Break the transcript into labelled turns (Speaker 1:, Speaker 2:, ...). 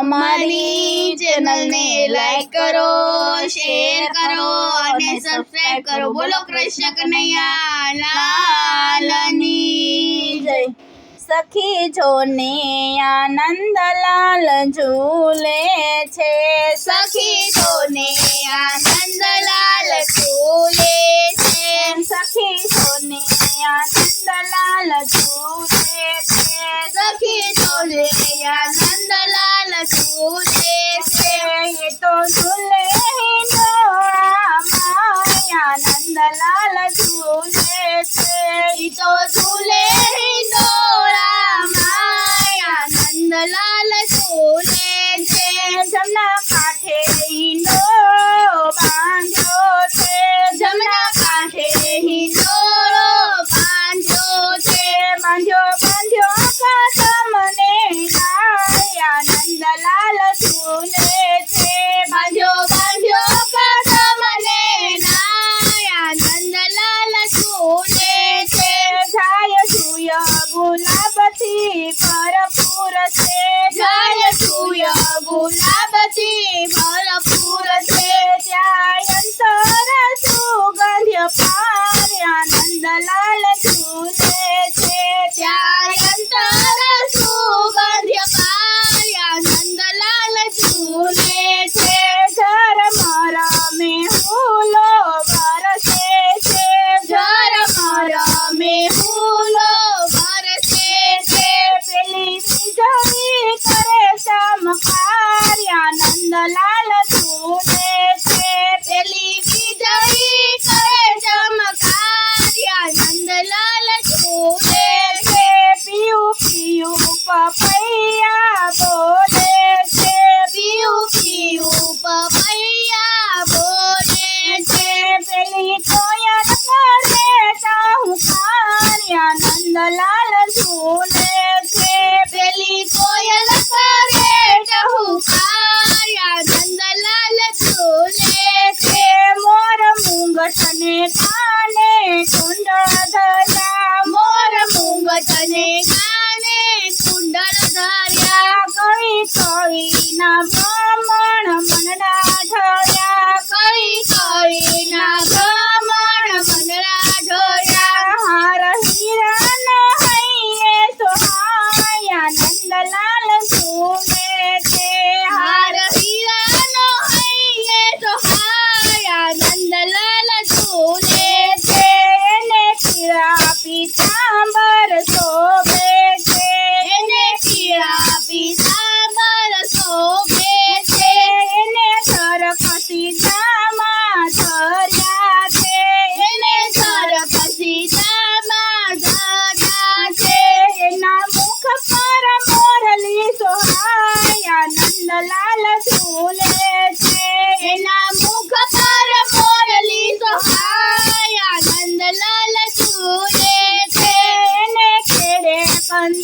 Speaker 1: અમારી ચેનલ ને લાઈક કરો શેર કરો અને સબ્સ્ક્રાઇબ કરો બોલો કૃષ્ણ કનયા
Speaker 2: લાલની
Speaker 1: જય સખી સોને આનંદ લાલ ઝૂલે છે સખી સોને
Speaker 2: આનંદ લાલ ઝૂલે છે
Speaker 1: સખી સોને આનંદ લાલ ઝૂલે છે
Speaker 2: સખી સોને આ
Speaker 1: ઝૂલે છે
Speaker 2: ઈ તો ઝૂલે દોરા માયા નંદલાલ ઝૂલે છે
Speaker 1: જમના કાંઠે
Speaker 2: team.
Speaker 1: কানে কানে কুণ্ড